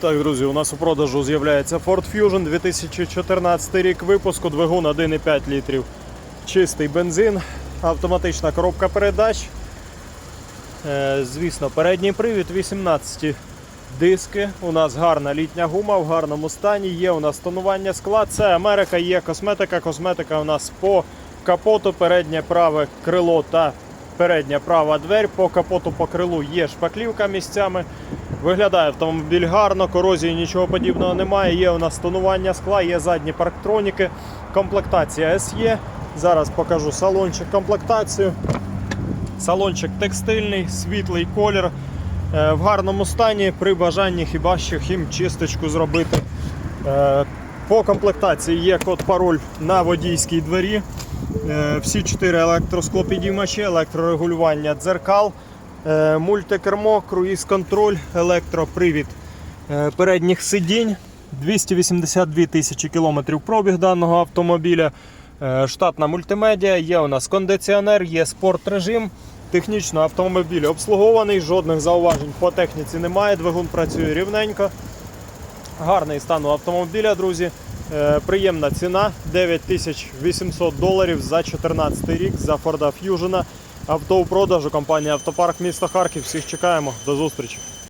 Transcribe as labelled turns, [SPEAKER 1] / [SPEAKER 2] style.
[SPEAKER 1] Так, друзі, у нас у продажу з'являється Ford Fusion 2014 рік випуску, двигун 1,5 літрів. Чистий бензин, автоматична коробка передач. Е, Звісно, передній привід 18 диски. У нас гарна літня гума в гарному стані. Є у нас тонування скла. Це Америка, є косметика. Косметика у нас по капоту, переднє праве крило та передня права дверь. По капоту по крилу є шпаклівка місцями. Виглядає автомобіль гарно, корозії нічого подібного немає. Є у нас тонування скла, є задні парктроніки, комплектація SE. Зараз покажу салончик комплектацію. Салончик текстильний, світлий колір. Е, В гарному стані при бажанні хіба що хімчисточку зробити. Е, По комплектації є код пароль на водійській двері. Е, Всі чотири електросклопідіймачі, електрорегулювання дзеркал, е, мультикермо, круїз-контроль, електропривід е, передніх сидінь. 282 тисячі кілометрів пробіг даного автомобіля. Штатна мультимедіа, є у нас кондиціонер, є спорт режим. Технічно автомобіль обслугований, жодних зауважень по техніці немає. Двигун працює рівненько. Гарний стан у автомобіля, друзі. Е, Приємна ціна 9800 доларів за 2014 рік за Ford Fusion. Авто у продажу компанія Автопарк міста Харків. Всіх чекаємо. До зустрічі.